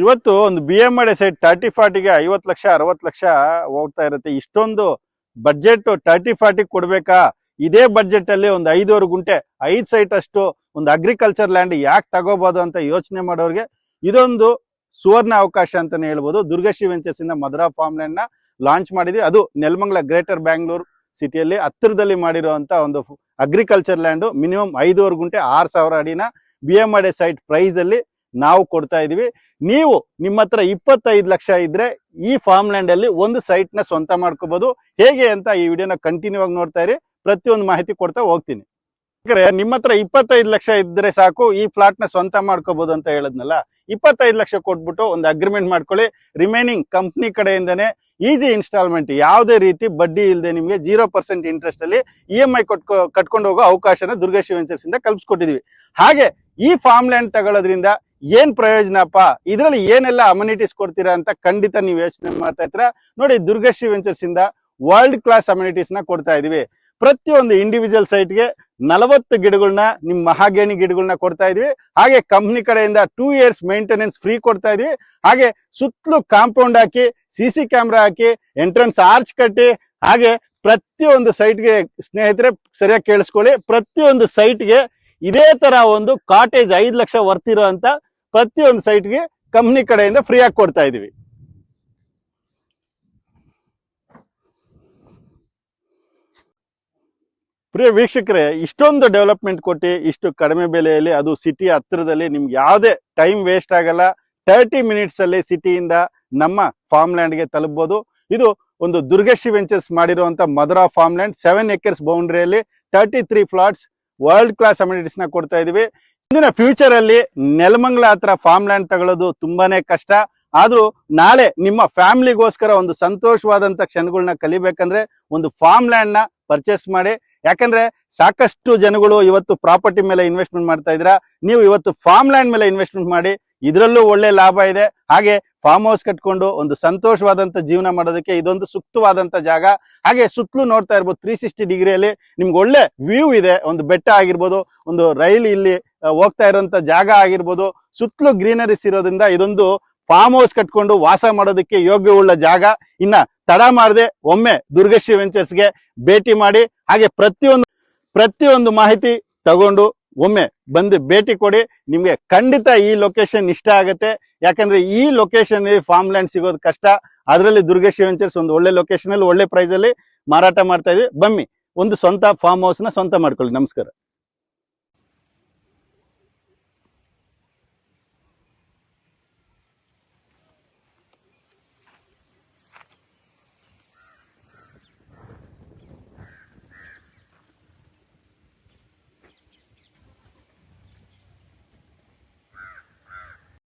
ಇವತ್ತು ಒಂದು B M ಮಾಡಿ ಸೈಡ್ ತರ್ಟಿ ಫಾರ್ಟಿಗೆ ಐವತ್ತು ಲಕ್ಷ, ಅರವತ್ತು ಲಕ್ಷ ಹೋಗ್ತಾ ಇರುತ್ತೆ. ಇಷ್ಟೊಂದು ಬಡ್ಜೆಟ್ ತರ್ಟಿ ಫಾರ್ಟಿ ಕೊಡ್ಬೇಕಾ? ಇದೇ ಬಜೆಟ್ ಅಲ್ಲಿ ಒಂದು ಐದೂವರೆ ಗುಂಟೆ, ಐದು ಸೈಟ್ ಅಷ್ಟು ಒಂದು ಅಗ್ರಿಕಲ್ಚರ್ ಲ್ಯಾಂಡ್ ಯಾಕೆ ತಗೋಬಹುದು ಅಂತ ಯೋಚನೆ ಮಾಡೋರಿಗೆ ಇದೊಂದು ಸುವರ್ಣ ಅವಕಾಶ ಅಂತಾನೆ ಹೇಳ್ಬೋದು. ದುರ್ಗಾ ವೆಂಚರ್ಸ್ ಇಂದ ಮದ್ರಾ ಫಾರ್ಮ್ ಲ್ಯಾಂಡ್ನ ಲಾಂಚ್ ಮಾಡಿದ್ವಿ. ಅದು ನೆಲಮಂಗಲ ಗ್ರೇಟರ್ ಬ್ಯಾಂಗ್ಳೂರ್ ಸಿಟಿಯಲ್ಲಿ ಹತ್ತಿರದಲ್ಲಿ ಮಾಡಿರುವಂತ ಒಂದು ಅಗ್ರಿಕಲ್ಚರ್ ಲ್ಯಾಂಡ್ ಮಿನಿಮಮ್ ಐದೂವರೆ ಗುಂಟೆ, ಆರು ಸಾವಿರ ಅಡಿನ ಬಿ ಎಂ ಅಡೆ ಸೈಟ್ ಪ್ರೈಸ್ ಅಲ್ಲಿ ನಾವು ಕೊಡ್ತಾ ಇದೀವಿ. ನೀವು ನಿಮ್ಮ ಹತ್ರ ಇಪ್ಪತ್ತೈದು ಲಕ್ಷ ಇದ್ರೆ ಈ ಫಾರ್ಮ್ ಲ್ಯಾಂಡ್ ಅಲ್ಲಿ ಒಂದು ಸೈಟ್ನ ಸ್ವಂತ ಮಾಡ್ಕೋಬಹುದು ಹೇಗೆ ಅಂತ ಈ ವಿಡಿಯೋನ ಕಂಟಿನ್ಯೂ ಆಗಿ ನೋಡ್ತಾ ಇರಿ. ಪ್ರತಿಯೊಂದು ಮಾಹಿತಿ ಕೊಡ್ತಾ ಹೋಗ್ತೀನಿ. ನಿಮ್ಮ ಹತ್ರ ಇಪ್ಪತ್ತೈದು ಲಕ್ಷ ಇದ್ರೆ ಸಾಕು, ಈ ಫ್ಲಾಟ್ನ ಸ್ವಂತ ಮಾಡ್ಕೋಬಹುದು ಅಂತ ಹೇಳದ್ನಲ್ಲ, ಇಪ್ಪತ್ತೈದು ಲಕ್ಷ ಕೊಟ್ಬಿಟ್ಟು ಒಂದು ಅಗ್ರಿಮೆಂಟ್ ಮಾಡ್ಕೊಳ್ಳಿ. ರಿಮೈನಿಂಗ್ ಕಂಪ್ನಿ ಕಡೆಯಿಂದನೇ ಈಜಿ ಇನ್ಸ್ಟಾಲ್ಮೆಂಟ್ ಯಾವುದೇ ರೀತಿ ಬಡ್ಡಿ ಇಲ್ಲದೆ ನಿಮಗೆ ಜೀರೋ ಪರ್ಸೆಂಟ್ ಇಂಟ್ರೆಸ್ಟ್ ಅಲ್ಲಿ ಇ ಎಂ ಐ ಕೊಟ್ಕೊ, ಕಟ್ಕೊಂಡು ಹೋಗೋ ಅವಕಾಶನ ದುರ್ಗಶಿ ವೆಂಚರ್ಸ್ ಇಂದ ಕಲ್ಪಿಸ್ಕೊಟ್ಟಿದೀವಿ. ಹಾಗೆ ಈ ಫಾರ್ಮ್ ಲ್ಯಾಂಡ್ ತಗೊಳ್ಳೋದ್ರಿಂದ ಏನ್ ಪ್ರಯೋಜನಪ್ಪ? ಇದರಲ್ಲಿ ಏನೆಲ್ಲ ಅಮ್ಯುನಿಟೀಸ್ ಕೊಡ್ತೀರಾ ಅಂತ ಖಂಡಿತ ನೀವು ಯೋಚನೆ ಮಾಡ್ತಾ ಇರ್ತೀರಾ ನೋಡಿ, ದುರ್ಗಶ್ರೀ ವೆಂಚರ್ಸ್ ಇಂದ ವರ್ಲ್ಡ್ ಕ್ಲಾಸ್ ಅಮ್ಯುನಿಟೀಸ್ನ ಕೊಡ್ತಾ ಇದೀವಿ. ಪ್ರತಿಯೊಂದು ಇಂಡಿವಿಜುವಲ್ ಸೈಟ್ಗೆ ನಲವತ್ತು ಗಿಡಗಳನ್ನ ನಿಮ್ ಮಹಾಗೇಣಿ ಗಿಡಗಳನ್ನ ಕೊಡ್ತಾ ಇದೀವಿ. ಹಾಗೆ ಕಂಪ್ನಿ ಕಡೆಯಿಂದ ಟೂ ಇಯರ್ಸ್ ಮೇಂಟೆನೆನ್ಸ್ ಫ್ರೀ ಕೊಡ್ತಾ ಇದೀವಿ. ಹಾಗೆ ಸುತ್ತಲೂ ಕಾಂಪೌಂಡ್ ಹಾಕಿ ಸಿ ಸಿ ಕ್ಯಾಮ್ರಾ ಹಾಕಿ ಎಂಟ್ರೆನ್ಸ್ ಆರ್ಚ್ ಕಟ್ಟಿ, ಹಾಗೆ ಪ್ರತಿಯೊಂದು ಸೈಟ್ಗೆ ಸ್ನೇಹಿತರೆ ಸರಿಯಾಗಿ ಕೇಳಿಸ್ಕೊಳ್ಳಿ. ಪ್ರತಿಯೊಂದು ಸೈಟ್ಗೆ ಇದೇ ತರ ಒಂದು ಕಾಟೇಜ್ ಐದು ಲಕ್ಷ ವರ್ತಿರೋ ಅಂತ ಪ್ರತಿಯೊಂದು ಸೈಟ್ಗೆ ಕಂಪ್ನಿ ಕಡೆಯಿಂದ ಫ್ರೀ ಆಗಿ ಕೊಡ್ತಾ ಇದೀವಿ. ಪ್ರಿಯ ವೀಕ್ಷಕರೇ, ಇಷ್ಟೊಂದು ಡೆವಲಪ್ಮೆಂಟ್ ಕೊಟ್ಟು, ಇಷ್ಟು ಕಡಿಮೆ ಬೆಲೆಯಲ್ಲಿ ಅದು ಸಿಟಿ ಹತ್ತಿರದಲ್ಲಿ ನಿಮ್ಗೆ ಯಾವುದೇ ಟೈಮ್ ವೇಸ್ಟ್ ಆಗಲ್ಲ. ತರ್ಟಿ ಮಿನಿಟ್ಸ್ ಅಲ್ಲಿ ಸಿಟಿಯಿಂದ ನಮ್ಮ ಫಾರ್ಮ್ ಲ್ಯಾಂಡ್ಗೆ ತಲುಪಬಹುದು ಇದು ಒಂದು ದುರ್ಗಶ್ರೀ ವೆಂಚರ್ಸ್ ಮಾಡಿರುವಂತ Madhura farm land seven acres ಬೌಂಡ್ರಿಯಲ್ಲಿ thirty three flats world class ಅಮ್ಯುನಿಟೀಸ್ನ ಕೊಡ್ತಾ ಇದೀವಿ. ಇಂದಿನ ಫ್ಯೂಚರ್ ಅಲ್ಲಿ ನೆಲಮಂಗ್ಲ ಹತ್ರ ಫಾರ್ಮ್ ಲ್ಯಾಂಡ್ ತಗೊಳ್ಳೋದು ತುಂಬಾನೇ ಕಷ್ಟ. ಆದ್ರೂ ನಾಳೆ ನಿಮ್ಮ ಫ್ಯಾಮಿಲಿಗೋಸ್ಕರ ಒಂದು ಸಂತೋಷವಾದಂತ ಕ್ಷಣಗಳನ್ನ ಕಲಿಬೇಕಂದ್ರೆ ಒಂದು ಫಾರ್ಮ್ ಲ್ಯಾಂಡ್ನ ಪರ್ಚೇಸ್ ಮಾಡಿ. ಯಾಕಂದ್ರೆ ಸಾಕಷ್ಟು ಜನಗಳು ಇವತ್ತು ಪ್ರಾಪರ್ಟಿ ಮೇಲೆ ಇನ್ವೆಸ್ಟ್ಮೆಂಟ್ ಮಾಡ್ತಾ ಇದ್ರ ನೀವು ಇವತ್ತು ಫಾರ್ಮ್ ಲ್ಯಾಂಡ್ ಮೇಲೆ ಇನ್ವೆಸ್ಟ್ಮೆಂಟ್ ಮಾಡಿ ಇದರಲ್ಲೂ ಒಳ್ಳೆ ಲಾಭ ಇದೆ. ಹಾಗೆ ಫಾರ್ಮ್ ಹೌಸ್ ಕಟ್ಕೊಂಡು ಒಂದು ಸಂತೋಷವಾದಂತ ಜೀವನ ಮಾಡೋದಕ್ಕೆ ಇದೊಂದು ಸೂಕ್ತವಾದಂತ ಜಾಗ. ಹಾಗೆ ಸುತ್ತಲೂ ನೋಡ್ತಾ ಇರ್ಬೋದು ತ್ರೀ ಸಿಕ್ಸ್ಟಿ ಡಿಗ್ರಿಯಲ್ಲಿ ನಿಮ್ಗೆ ಒಳ್ಳೆ ವ್ಯೂ ಇದೆ. ಒಂದು ಬೆಟ್ಟ ಆಗಿರ್ಬೋದು, ಒಂದು ರೈಲ್ ಇಲ್ಲಿ ಹೋಗ್ತಾ ಇರುವಂತ ಜಾಗ ಆಗಿರ್ಬೋದು. ಸುತ್ತಲೂ ಗ್ರೀನರೀಸ್ ಇರೋದ್ರಿಂದ ಇದೊಂದು ಫಾರ್ಮ್ ಹೌಸ್ ಕಟ್ಕೊಂಡು ವಾಸ ಮಾಡೋದಕ್ಕೆ ಯೋಗ್ಯವುಳ್ಳ ಜಾಗ. ಇನ್ನ ತಡ ಮಾಡದೆ ಒಮ್ಮೆ ದುರ್ಗಶ್ರೀ ವೆಂಚರ್ಸ್ಗೆ ಭೇಟಿ ಮಾಡಿ, ಹಾಗೆ ಪ್ರತಿಯೊಂದು ಪ್ರತಿಯೊಂದು ಮಾಹಿತಿ ತಗೊಂಡು ಒಮ್ಮೆ ಬಂದು ಭೇಟಿ ಕೊಡಿ, ನಿಮ್ಗೆ ಖಂಡಿತ ಈ ಲೊಕೇಶನ್ ಇಷ್ಟ ಆಗುತ್ತೆ. ಯಾಕಂದ್ರೆ ಈ ಲೊಕೇಶನ್ ಫಾರ್ಮ್ ಲ್ಯಾಂಡ್ ಸಿಗೋದು ಕಷ್ಟ. ಅದರಲ್ಲಿ ದುರ್ಗೇಶ್ ವೆಂಚರ್ಸ್ ಒಂದು ಒಳ್ಳೆ ಲೊಕೇಶನ್ ಅಲ್ಲಿ, ಒಳ್ಳೆ ಪ್ರೈಸ್ ಅಲ್ಲಿ ಮಾರಾಟ ಮಾಡ್ತಾ ಇದ್ವಿ ಬಮ್ಮಿ ಒಂದು ಸ್ವಂತ ಫಾರ್ಮ್ ಹೌಸ್ನ ಸ್ವಂತ ಮಾಡ್ಕೊಳ್ಳಿ. ನಮಸ್ಕಾರ.